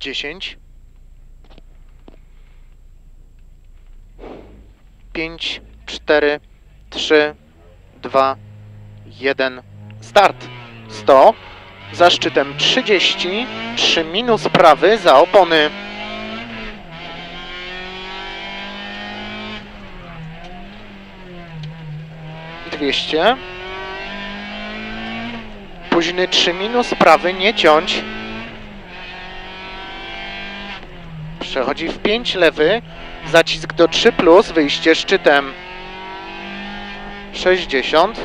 10 5 4 3 2 1 start. 100 za szczytem 30 3 minus prawy za opony. Dwieście. Późny 3 minus prawy, nie ciąć. Przechodzi w 5 lewy, zacisk do 3 plus, wyjście szczytem. 60,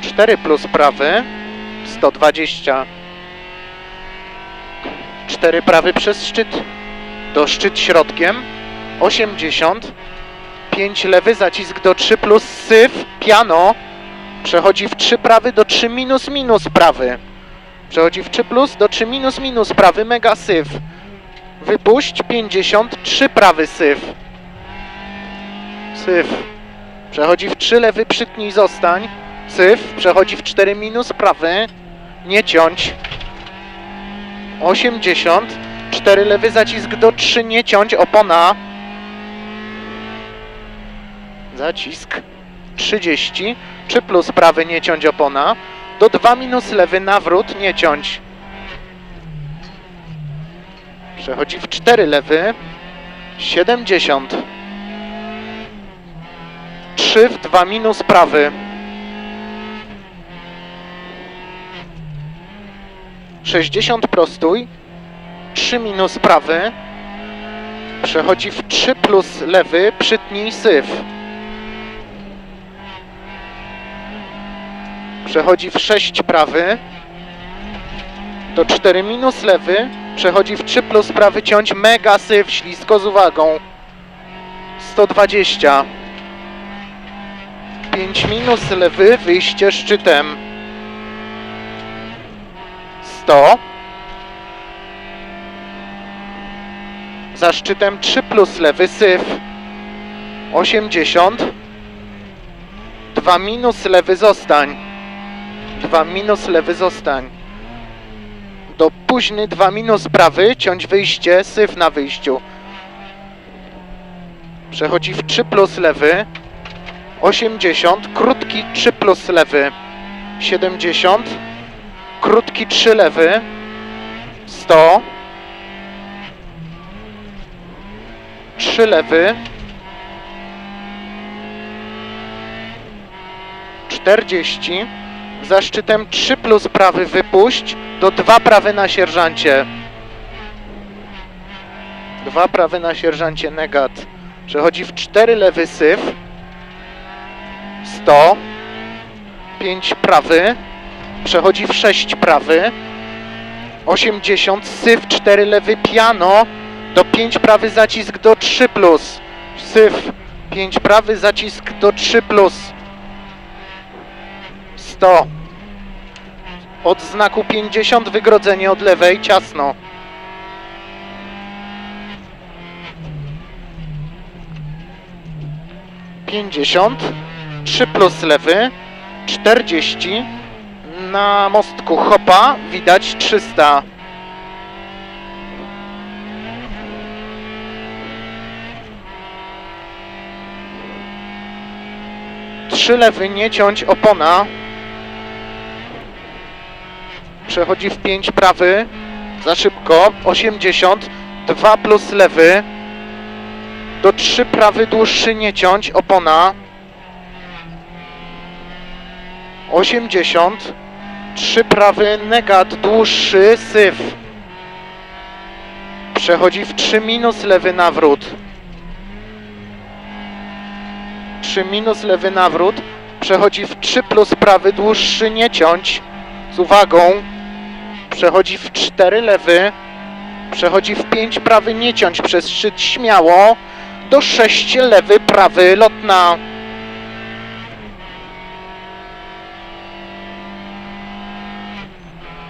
4 plus prawy, 120. 4 prawy przez szczyt, do szczyt środkiem, 80. 5 lewy, zacisk do 3 plus syf, piano. Przechodzi w 3 prawy do 3 minus minus prawy. Przechodzi w 3 plus do 3 minus minus prawy, mega syf. Wypuść 53 prawy syf. Syf. Przechodzi w 3 lewy, przytnij, zostań. Syf. Przechodzi w 4 minus prawy. Nie ciąć. 80. 4 lewy, zacisk do 3, nie ciąć, opona. Zacisk. 30. 3 plus prawy, nie ciąć, opona. Do 2 minus lewy, nawrót, nie ciąć. Przechodzi w 4 lewy. 70. 3 w 2 minus prawy. 60 prostój. 3 minus prawy. Przechodzi w 3 plus lewy, przytnij syf. Przechodzi w 6 prawy. Do 4 minus lewy. Przechodzi w 3 plus prawy, ciąć mega syf, ślisko z uwagą. 120. 5 minus lewy, wyjście szczytem. 100. Za szczytem 3 plus lewy, syf. 80. 2 minus lewy, zostań. 2 minus lewy, zostań. Do późny 2 minus prawy, ciąć wyjście, syf na wyjściu. Przechodzi w 3 plus lewy. 80, krótki 3 plus lewy. 70, krótki 3 lewy. 100. 3 lewy. 40. Za szczytem 3 plus prawy wypuść. Do 2 prawy na sierżancie. 2 prawy na sierżancie negat. Przechodzi w 4 lewy syf. 100. 5 prawy. Przechodzi w 6 prawy. 80 syf 4 lewy piano. Do 5 prawy zacisk do 3 plus. Syf 5 prawy zacisk do 3 plus. 100. Od znaku 50 wygrodzenie od lewej ciasno. Pięćdziesiąt, trzy plus lewy, czterdzieści, na mostku hopa widać trzysta. Trzy lewy, nie ciąć, opona. Przechodzi w 5 prawy, za szybko, 80, 2 plus lewy, do 3 prawy dłuższy nie ciąć, opona, 80, 3 prawy negat dłuższy, syf, przechodzi w 3 minus lewy nawrót, 3 minus lewy nawrót, przechodzi w 3 plus prawy dłuższy nie ciąć, z uwagą, przechodzi w 4 lewy, przechodzi w 5 prawy, nie ciąć przez szczyt śmiało, do 6 lewy, prawy, lotna.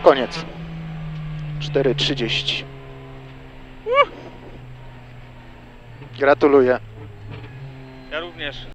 Koniec. 4.30. Gratuluję. Ja również.